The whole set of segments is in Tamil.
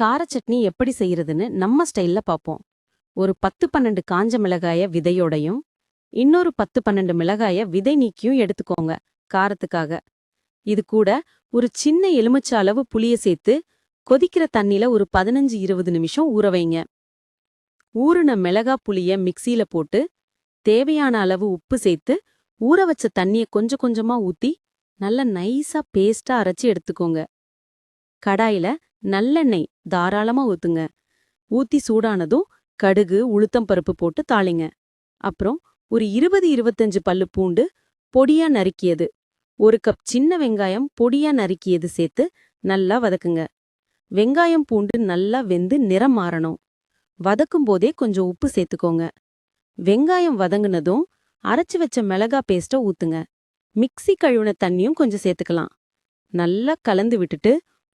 கார சட்னி எப்படி செய்யறதுன்னு நம்ம ஸ்டைல்ல பாப்போம் ஒரு பத்து பன்னெண்டு காஞ்ச மிளகாய விதையோடையும் இன்னொரு பத்து பன்னெண்டு மிளகாய விதை நீக்கியும் எடுத்துக்கோங்க காரத்துக்காக. இது கூட ஒரு சின்ன எலுமிச்ச அளவு புளிய சேர்த்து கொதிக்கிற தண்ணில ஒரு பதினஞ்சு இருபது நிமிஷம் ஊற வைங்க. ஊறுன மிளகா புளிய மிக்ஸில போட்டு தேவையான அளவு உப்பு சேர்த்து ஊற வச்ச தண்ணிய கொஞ்சம் கொஞ்சமா ஊத்தி நல்ல நைஸா பேஸ்டா அரைச்சு எடுத்துக்கோங்க. கடாயில நல்லெண்ணெய் தாராளமா ஊத்துங்க. ஊத்தி சூடானதும் கடுகு உளுத்தம் பருப்பு போட்டு தாளிங்க. அப்புறம் ஒரு இருபது இருபத்தஞ்சு பல்லு பூண்டு பொடியா நறுக்கியது. ஒரு கப் சின்ன வெங்காயம் பொடியா நறுக்கியது சேர்த்து நல்லா வதக்குங்க. வெங்காயம் பூண்டு நல்லா வெந்து நிறம் மாறணும். வதக்கும் போதே கொஞ்சம் உப்பு சேர்த்துக்கோங்க. வெங்காயம் வதங்குனதும் அரைச்சு வச்ச மிளகா பேஸ்ட ஊத்துங்க. மிக்ஸி கழுவுன தண்ணியும் கொஞ்சம் சேர்த்துக்கலாம். நல்லா கலந்து விட்டுட்டு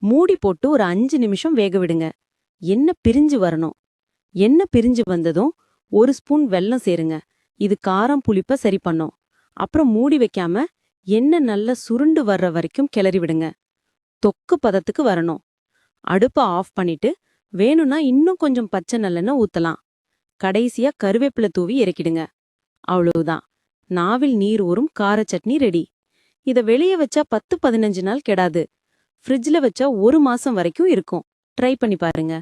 மூடி போட்டு ஒரு அஞ்சு நிமிஷம் வேக விடுங்க. எண்ணெய் பிரிஞ்சு வரணும். எண்ணெய் பிரிஞ்சு வந்ததும் ஒரு ஸ்பூன் வெல்லம் சேருங்க. இது காரம் புளிப்ப சரி பண்ணும். அப்புறம் மூடி வைக்காம எண்ணெய் நல்லா சுருண்டு வர்ற வரைக்கும் கிளறி விடுங்க. தொக்கு பதத்துக்கு வரணும். அடுப்பை ஆஃப் பண்ணிட்டு வேணும்னா இன்னும் கொஞ்சம் பச்சை நல்லெண்ணெய் ஊத்தலாம். கடைசியா கருவேப்பிலை தூவி இறக்கிடுங்க. அவ்வளவுதான். நாவில் நீர் ஊறும் கார சட்னி ரெடி. இத வெளிய வச்சா பத்து பதினஞ்சு நாள் கெடாது. ஃப்ரிட்ஜில் வச்சா ஒரு மாசம் வரைக்கும் இருக்கும். ட்ரை பண்ணி பாருங்க.